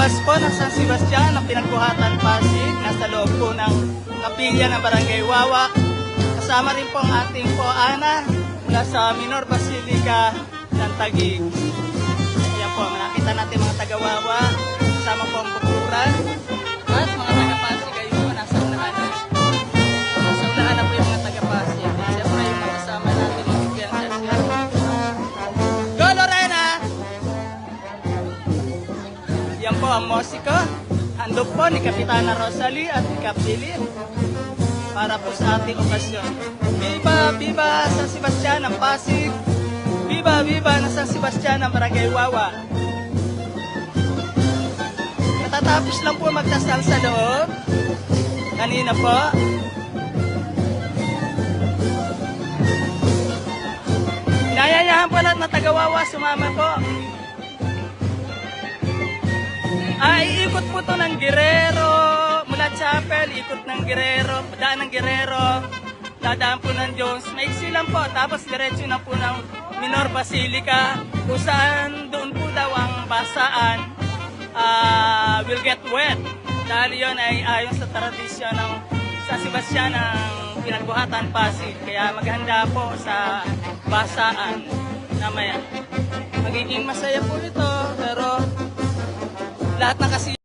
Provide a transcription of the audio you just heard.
paglabas po ng San Sebastian ng pinagbuhatan Pasig, nasa loob po ng kapilya ng Barangay Wawa. Kasama rin po ang ating po Ana mula sa Minor Basilica ng Taguig. Ayan po, nakita natin mga taga-Wawa, kasama po ang Yan po ang musiko. Handog po ni Kapitana Rosalie at Dilin para po sa ating okasyon. Viva, viva San Sebastian ng Pasig. Viva, viva na San Sebastian ng Barangay Wawa. Natatapos lang po magdasal sa loob. Kanina po. Inayayahan po lahat na taga-wawa, sumama po. Ay, ikot po to ng Guerrero, mula Chapel, ikot ng Guerrero, daan ng Guerrero, dadaan po ng Jones, maiksi lang po, tapos diretso na po ng Minor Basilica, kung saan doon po daw ang basaan. Ah, will get wet. Dahil yun ay ayon sa tradisyon ng San Sebastian ng pinagbuhatan Pasig. Kaya maghanda po sa basaan. Namaya. Magiging masaya po ito, lahat na kasi